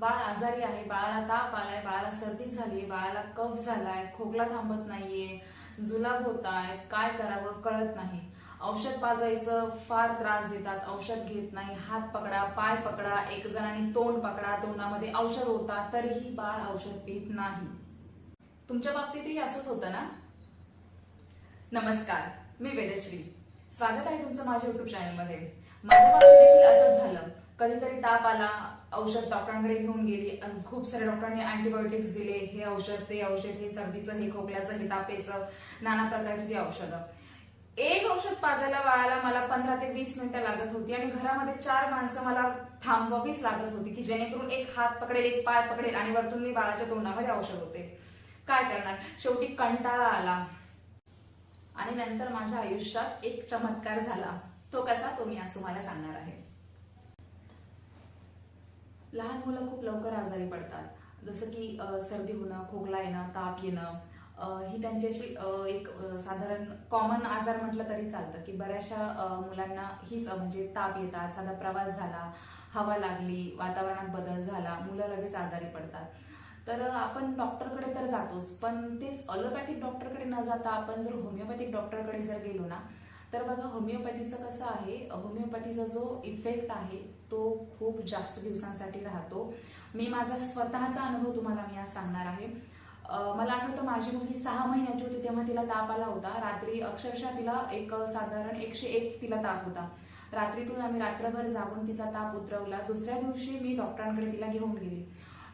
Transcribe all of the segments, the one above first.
बाळ आजारी आहे बाळाला ताप आलाय बाळाला सर्दी झाली बाळाला कफ झालाय खोकला थांबत नाहीये जुलाब होत आहे काय करावं कळत नाही. औषध पाजायचं फार त्रास देतात औषध घेत नाही हात पकडा पाय पकडा एक जणांनी तोंड पकडा तोंडामध्ये औषध होता तरीही बाळ औषध पित नाही. तुमच्या बाबतीतही असंच होतं ना? नमस्कार मी वेदश्री. स्वागत आहे तुमचं माझ्या युट्यूब चॅनलमध्ये माझ्या बाबतीत देखील असंच झालं. कधीतरी ताप आला औषध डॉक्टरांकडे घेऊन गेली. खूप साऱ्या डॉक्टरांनी अँटीबायोटिक्स दिले. हे औषध ते औषध हे सर्दीचं हे खोकल्याचं हे तापेचं नाना प्रकारची ती औषधं. एक औषध पाजायला बाळाला मला पंधरा ते वीस मिनिटं लागत होती आणि घरामध्ये चार माणसं मला थांबवावीच लागत होती की जेणेकरून एक हात पकडेल एक पाय पकडेल आणि वरतून मी बाळाच्या तोंडामध्ये औषध होते. काय करणार? शेवटी कंटाळा आला. आणि नंतर माझ्या आयुष्यात एक चमत्कार झाला. तो कसा? तो मी आज तुम्हाला सांगणार आहे. लहान मुलं खूप लवकर आजारी पडतात. जसं की सर्दी होणं खोकला येणं ताप येणं ही त्यांची अशी एक साधारण कॉमन आजार म्हटलं तरी चालतं की बऱ्याचशा मुलांना हीच म्हणजे ताप येतात साधा प्रवास झाला हवा लागली वातावरणात बदल झाला मुलं लगेच आजारी पडतात. तर आपण डॉक्टरकडे तर जातोच पण तेच अलोपॅथिक डॉक्टरकडे न जाता आपण जर होमिओपॅथिक डॉक्टरकडे जर गेलो ना तर बघा होमिओपॅथीचं कसं आहे होमिओपॅथीचा जो इफेक्ट आहे तो खूप जास्त दिवसांसाठी राहतो. मी माझा स्वतःचा अनुभव तुम्हाला मी आज सांगणार आहे. मला आठवतं माझी मुलगी सहा महिन्याची होती तेव्हा तिला ताप आला होता. रात्री अक्षरशः तिला एक साधारण एकशे एक तिला ताप होता. रात्रीतून आम्ही रात्रभर जागून तिचा ताप उतरवला. दुसऱ्या दिवशी मी डॉक्टरांकडे तिला घेऊन गेली.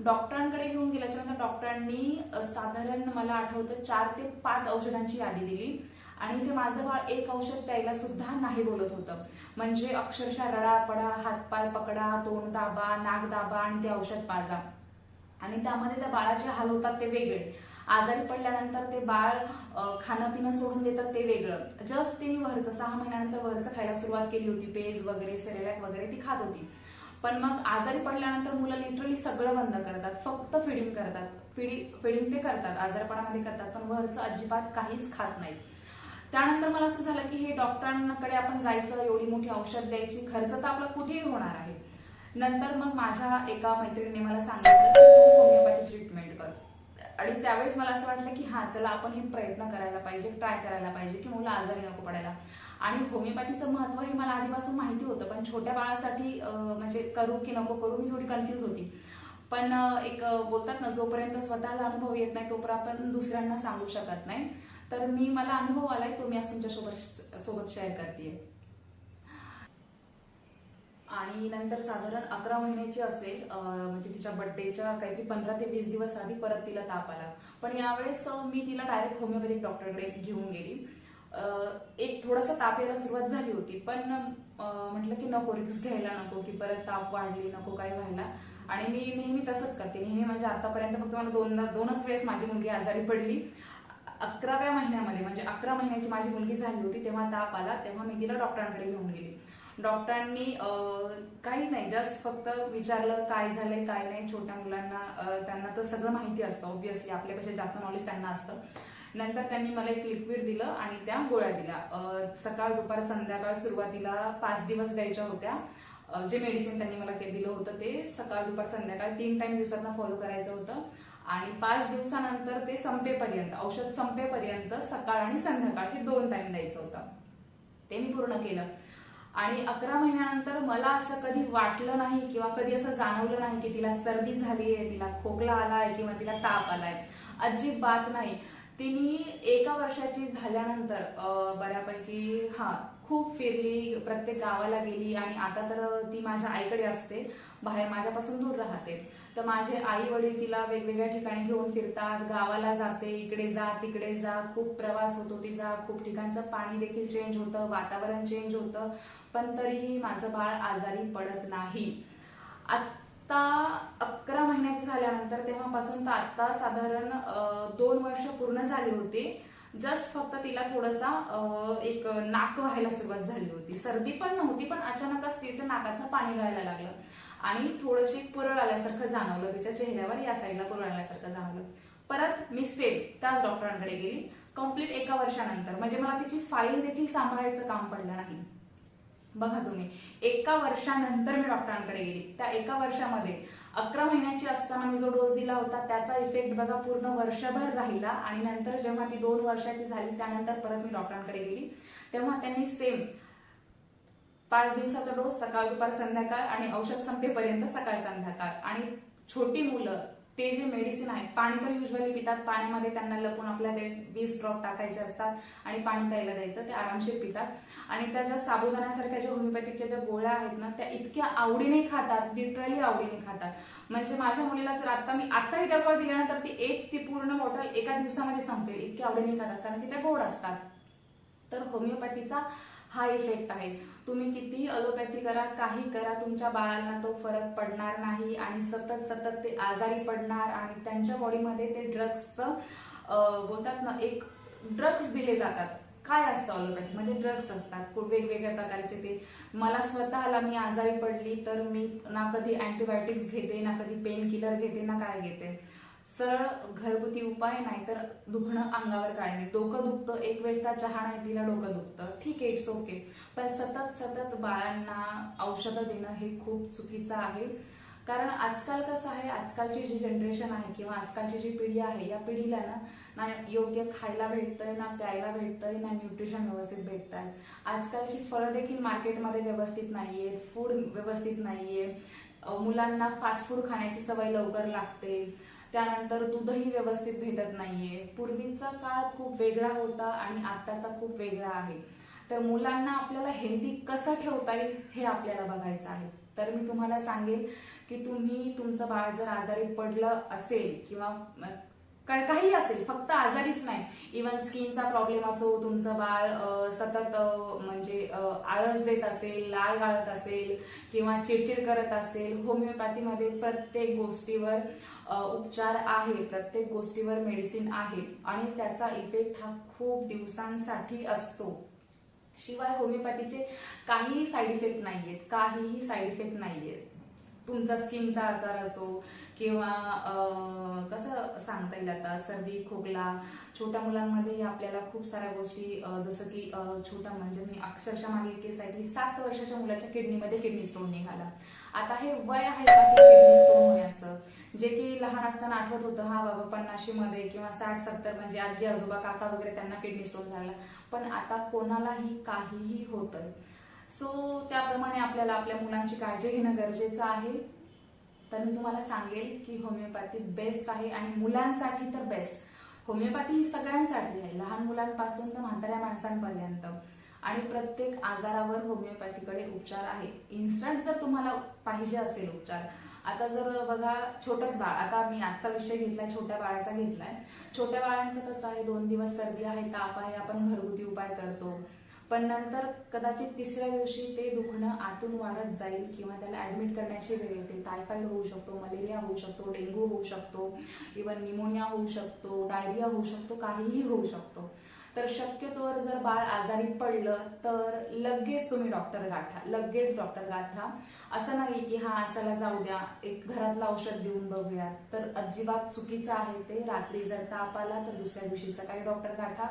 डॉक्टरांकडे घेऊन गेल्याच्यानंतर डॉक्टरांनी साधारण मला आठवतं चार ते पाच औषधांची यादी दिली. आणि ते माझं बाळ एक औषध प्यायला सुद्धा नाही बोलत होतं. म्हणजे अक्षरशः रडा पडा हातपाय पकडा तोंड दाबा नाक दाबा आणि ते औषध पाजा. आणि त्यामध्ये त्या बाळाचे हाल होतात ते वेगळे. आजारी पडल्यानंतर ते बाळ खाणं पिणं सोडून देतात ते वेगळं. जस्ट तिने वरचं सहा महिन्यानंतर वरचं खायला सुरुवात केली होती. पेज वगैरे सेरेलॅक वगैरे ती खात होती. पण मग आजारी पडल्यानंतर मुलं लिटरली सगळं बंद करतात. फक्त फिडिंग करतात. फिडी फिडिंग ते करतात. आजारपणामध्ये करतात. पण वरचं अजिबात काहीच खात नाहीत. त्यानंतर मला असं झालं की हे डॉक्टरांकडे आपण जायचं एवढी मोठी औषध द्यायची खर्च तर आपला कुठेही होणार आहे. नंतर मग माझ्या एका मैत्रिणीने मला सांगितलं की तू होमिओपॅथी ट्रीटमेंट कर. आणि त्यावेळेस मला असं वाटलं की हा चला आपण हे प्रयत्न करायला पाहिजे ट्राय करायला पाहिजे की मुलं आजारी नको पडायला. आणि होमिओपॅथीचं महत्त्व हे मला आधीपासून माहिती होतं पण छोट्या बाळासाठी म्हणजे करू की नको करू मी थोडी कन्फ्यूज होती. पण एक बोलतात ना जोपर्यंत स्वतःला अनुभव येत नाही तोपर्यंत आपण दुसऱ्यांना सांगू शकत नाही. तर मी मला अनुभव आलाय तो मी आज तुमच्यासोबत सोबत शेअर करते आणि नंतर साधारण अकरा महिन्याची असेल म्हणजे तिच्या बर्थडेच्या काहीतरी पंधरा ते वीस दिवस आधी परत तिला ताप आला. पण यावेळेस मी तिला डायरेक्ट होमिओपॅथिक डॉक्टरकडे घेऊन गेली. एक थोडासा ताप यायला सुरुवात झाली होती पण म्हटलं की नको रिक्स घ्यायला नको की परत ताप वाढली नको काय व्हायला. आणि मी नेहमी तसंच करते. नेहमी म्हणजे आतापर्यंत फक्त मला दोनदा दोनच वेळेस माझी मुलगी आजारी पडली. अकराव्या महिन्यामध्ये म्हणजे अकरा महिन्याची माझी मुलगी झाली होती तेव्हा ताप आला तेव्हा मी तिला डॉक्टरांकडे घेऊन गेली. डॉक्टरांनी काही नाही जस्ट फक्त विचारलं काय झालंय काय नाही. छोट्या मुलांना त्यांना तर सगळं माहिती असतं ऑब्व्हियसली आपल्यापेक्षा जास्त नॉलेज त्यांना असतं. नंतर त्यांनी मला एक लिक्विड दिलं आणि त्या गोळ्या दिल्या. सकाळ दुपार संध्याकाळ सुरुवातीला पाच दिवस द्यायच्या होत्या. जे मेडिसिन त्यांनी मला के- दिलं होतं ते सकाळ दुपार संध्याकाळ तीन टाइम दिवसांना फॉलो करायचं होतं. आणि पाच दिवसानंतर ते संपेपर्यंत औषध संपेपर्यंत सकाळ आणि संध्याकाळ हे दोन टाइम द्यायचं होतं. ते मी पूर्ण केलं. आणि अकरा महिन्यानंतर मला असं कधी वाटलं नाही किंवा कधी असं जाणवलं नाही की तिला सर्दी झाली आहे तिला खोकला आलाय किंवा तिला ताप आलाय. अजिबात नाही. तिने एका वर्षाची झाल्यानंतर बऱ्यापैकी हा खूप फिरली प्रत्येक गावाला गेली आणि आता तर ती माझ्या आईकडे असते बाहेर माझ्यापासून दूर राहते. तर माझे आई वडील तिला वेगवेगळ्या ठिकाणी घेऊन फिरतात गावाला जाते इकडे जा तिकडे जा खूप प्रवास होतो तिचा खूप ठिकाणचं पाणी देखील चेंज होतं वातावरण चेंज होतं पण तरीही माझं बाळ आजारी पडत नाही. आत्ता आल्यानंतर तेव्हापासून तर आता साधारण दोन वर्ष पूर्ण झाली होती. जस्ट फक्त तिला थोडासा एक नाक व्हायला सुरुवात झाली होती. सर्दी पण नव्हती पण अचानकच तिच्या नाकातनं पाणी गळायला लागलं. आणि थोडीशी पुरळ आल्यासारखं जाणवलं. तिच्या चेहऱ्यावर या साईडला पुरळ आल्यासारखं जाणवलं. परत मी सेम त्याच डॉक्टरांकडे गेली. कंप्लीट एका वर्षानंतर. म्हणजे मला तिची फाईल देखील सांभाळायचं काम पडलं नाही. बघा तुम्ही. एका वर्षानंतर मी डॉक्टरांकडे गेली. त्या एका वर्षामध्ये अकरा महिन्याची असताना मी जो डोस दिला होता त्याचा इफेक्ट बघा पूर्ण वर्षभर राहिला. आणि नंतर जेव्हा ती दोन वर्षाची झाली त्यानंतर परत मी डॉक्टरांकडे गेली. तेव्हा त्यांनी सेम पाच दिवसाचा डोस सकाळ दुपार संध्याकाळ आणि औषध संपेपर्यंत सकाळ संध्याकाळ. आणि छोटी मुलं ते जे मेडिसिन आहे पाणी तर युजली पितात. पाण्यामध्ये त्यांना लपून आपल्या ते वीस ड्रॉप टाकायचे असतात आणि पाणी प्यायला द्यायचं ते आरामशीर पितात. आणि त्या ज्या साबुदाण्यासारख्या ज्या होमिओपॅथिकच्या ज्या गोळ्या आहेत ना त्या इतक्या आवडीने खातात लिटरली आवडीने खातात. म्हणजे माझ्या मुलीला जर आता मी आताही त्या गोळ्या दिल्यानंतर ती एक ती पूर्ण बॉटल एका दिवसामध्ये संपेल इतक्या आवडीने खातात कारण की त्या गोड असतात. तर होमिओपॅथीचा हा इफेक्ट आहे. तुम्ही किती अलोपॅथी करा काही करा तुमच्या बाळांना तो फरक पडणार नाही आणि सतत सतत ते आजारी पडणार आणि त्यांच्या बॉडीमध्ये ते ड्रग्सचं बोलतात ना एक ड्रग्स दिले जातात. काय असतं अलोपॅथी ड्रग्स म्हणजे असतात. खूप वेगवेगळ्या प्रकारचे ते. मला स्वतःला मी आजारी पडली तर मी ना कधी अँटीबायोटिक्स घेते ना कधी पेन किलर घेते ना काय घेते. सरळ घरगुती उपाय नाही तर दुखणं अंगावर काढणे. डोकं दुखतं एक वेळेसचा चहा नाही पिला डोकं दुखतं. ठीक आहे इट्स ओके पण सतत सतत बाळांना औषधं देणं हे खूप चुकीचं आहे. कारण आजकाल कसं आहे आजकालची जी जनरेशन आहे किंवा आजकालची जी पिढी आहे या पिढीला ना ना योग्य खायला भेटतंय ना प्यायला भेटतंय ना न्यूट्रिशन व्यवस्थित भेटत आहे आजकालची फळं देखील मार्केटमध्ये व्यवस्थित नाहीये फूड व्यवस्थित नाहीये. अं, मुलांना फास्ट फूड खाण्याची सवय लवकर लागते. त्यानंतर दूधही व्यवस्थित भेटत नाहीये. पूर्वीचा काळ खूप वेगळा होता आणि आत्ताचा खूप वेगळा आहे. तर मुलांना आपल्याला हेल्दी कसं ठेवता येईल हे आपल्याला बघायचं आहे. तर मी तुम्हाला सांगेल की तुम्ही तुमचं बाळ जर आजारी पडलं असेल किंवा काही असेल फक्त आजारीच नाही. इवन स्किनचा प्रॉब्लेम असो तुमचं बाळ सतत म्हणजे आळस देत असेल लाल गाळत असेल किंवा चिडचिड करत असेल होमिओपॅथीमध्ये प्रत्येक गोष्टीवर उपचार आहे प्रत्येक गोष्टीवर मेडिसिन आहे आणि त्याचा इफेक्ट हा खूप दिवसांसाठी असतो. शिवाय होमिओपॅथीचे काहीही साईड इफेक्ट नाहीयेत काहीही साईड इफेक्ट नाहीयेत. तुमचा स्किनचा आजार असो किंवा कसं सांगता येईल आता सर्दी खोकला छोट्या मुलांमध्ये आपल्याला खूप साऱ्या गोष्टी जसं की छोट्या छोटा म्हणजे मी अक्षरशः मागे एक केस ऐकली सात वर्षाच्या मुलाच्या किडनीमध्ये किडनी स्टोन निघाला. आता हे वय आहे का की किडनी स्टोन होण्याचं? जे की लहान असताना आठवत होतं हा बाबा पन्नाशी मध्ये किंवा साठ सत्तर म्हणजे आजी आजोबा काका वगैरे त्यांना किडनी स्टोन झाला. पण आता कोणालाही काहीही होतं सो त्याप्रमाणे आपल्याला आपल्या मुलांची काळजी घेणं गरजेचं आहे. तर मी तुम्हाला सांगेल की होमिओपॅथी बेस्ट आहे आणि मुलांसाठी तर बेस्ट होमिओपॅथी ही सगळ्यांसाठी आहे. लहान मुलांपासून तर म्हाताऱ्या माणसांपर्यंत. आणि प्रत्येक आजारावर होमिओपॅथीकडे उपचार आहे. इन्स्टंट जर तुम्हाला पाहिजे असेल उपचार आता जर बघा छोटंच बाळ आता मी आजचा विषय घेतलाय छोट्या बाळाचा घेतलाय. छोट्या बाळांचं कसं आहे दोन दिवस सर्दी आहे ताप आहे आपण घरगुती उपाय करतो. पण नंतर कदाचित तिसऱ्या दिवशी ते दुखणं आतून वाढत जाईल किंवा त्याला ऍडमिट करण्याची वेळ येते. टायफॉइड होऊ शकतो मलेरिया होऊ शकतो डेंग्यू होऊ शकतो इवन निमोनिया होऊ शकतो डायरिया होऊ शकतो काहीही होऊ शकतो. तर शक्यतोवर जर बाळ आजारी पडलं तर लगेच तुम्ही डॉक्टर गाठा लगेच डॉक्टर गाठा. असं नाही की हा चला जाऊ द्या एक घरातलं औषध देऊन बघूया तर अजिबात चुकीचं आहे ते. रात्री जर ताप आला तर दुसऱ्या दिवशी सकाळी डॉक्टर गाठा.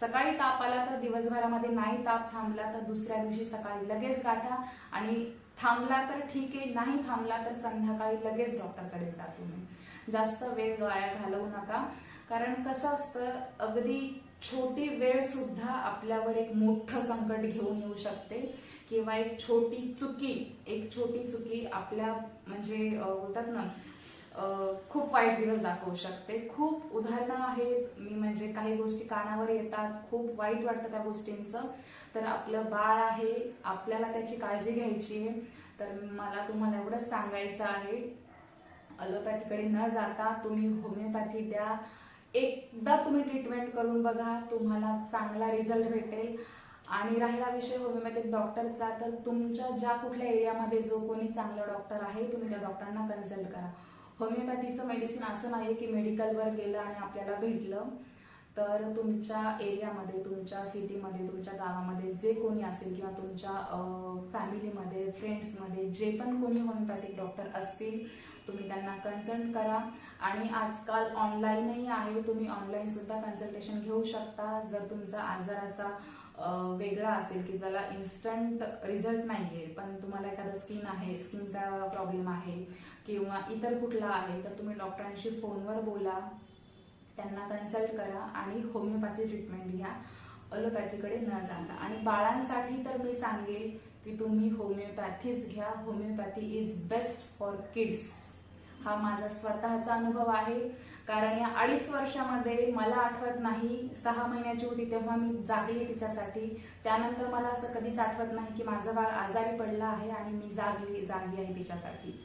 सकाळी ताप आला तर दिवसभरामध्ये नाही ताप थांबला तर दुसऱ्या दिवशी सकाळी लगेच गाठा. आणि थांबला तर ठीक आहे नाही थांबला तर संध्याकाळी लगेच डॉक्टरकडे जा तुम्ही. जास्त वेळ वाया घालवू नका. कारण कसं असतं अगदी छोटी वेळ सुद्धा आपल्यावर एक मोठं संकट घेऊन येऊ शकते. किंवा एक छोटी चुकी एक छोटी चुकी आपल्या म्हणजे होतात बोलतात ना खूप वाईट दिवस दाखवू शकते. खूप उदाहरणं आहेत. मी म्हणजे काही गोष्टी कानावर येतात. खूप वाईट वाटतं त्या गोष्टींचं. तर आपलं बाळ आहे आपल्याला त्याची काळजी घ्यायची आहे. तर मला तुम्हाला एवढंच सांगायचं आहे. अलोपॅथीकडे न जाता तुम्ही होमिओपॅथी द्या. एकदा तुम्ही ट्रीटमेंट करून बघा तुम्हाला चांगला रिझल्ट भेटेल. आणि राहिला विषय होमिओपॅथिक डॉक्टरचा तर तुमच्या ज्या कुठल्या एरियामध्ये जो कोणी चांगला डॉक्टर आहे तुम्ही त्या डॉक्टरांना कन्सल्ट करा. होमिओपॅथीचं मेडिसिन असं नाही की मेडिकलवर गेलं आणि आपल्याला भेटलं. तर तुमच्या एरियामध्ये तुमच्या सिटीमध्ये तुमच्या गावामध्ये जे कोणी असेल किंवा तुमच्या फॅमिलीमध्ये फ्रेंड्समध्ये जे पण कोणी होमिओपॅथिक डॉक्टर असतील तुम्ही त्यांना कन्सल्ट करा. आणि आजकाल ऑनलाईनही आहे तुम्ही ऑनलाईन सुद्धा कन्सल्टेशन घेऊ शकता. जर तुमचा आजार असा वेगळा असेल की ज्याला इन्स्टंट रिझल्ट नाही आहे पण तुम्हाला एखादा स्किन आहे स्किनचा प्रॉब्लेम आहे किंवा इतर कुठला आहे तर तुम्ही डॉक्टरांशी फोनवर बोला. त्यांना कन्सल्ट करा आणि होमिओपॅथी ट्रीटमेंट घ्या. अलोपॅथीकडे न जाता. आणि बाळांसाठी तर मी सांगेल की तुम्ही होमिओपॅथीच घ्या. Homoeopathy is best for kids हा माझा स्वतःचा अनुभव आहे. कारण या अडीच वर्षामध्ये मला आठवत नाही सहा महिन्याची होती तेव्हा मी जागली तिच्यासाठी. त्यानंतर मला असं कधीच आठवत नाही की माझं बाळ आजारी पडलं आहे आणि मी जागली जागी आहे तिच्यासाठी.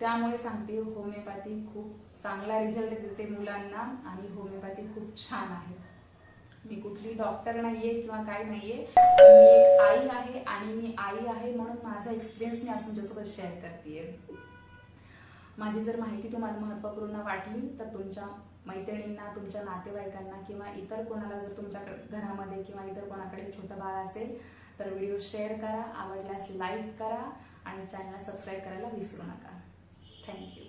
त्यामुळे सांगते होमिओपॅथी खूप चांगला रिझल्ट देते मुलांना आणि होमिओपॅथी खूप छान आहे. मी कुठली डॉक्टर नाहीये किंवा काय नाहीये मी एक आई आहे आणि मी आई आहे म्हणून माझा एक्सपिरियन्स मी आज तुमच्यासोबत शेअर करते माझी जर माहिती तुम्हाला महत्त्वपूर्ण वाटली तर तुमच्या मैत्रिणींना तुमच्या नातेवाईकांना किंवा इतर कोणाला जर तुमच्या घरामध्ये किंवा इतर कोणाकडे छोटं बाळ असेल तर व्हिडिओ शेअर करा आवडल्यास लाईक करा आणि चॅनलला सबस्क्राईब करायला विसरू नका. थँक्यू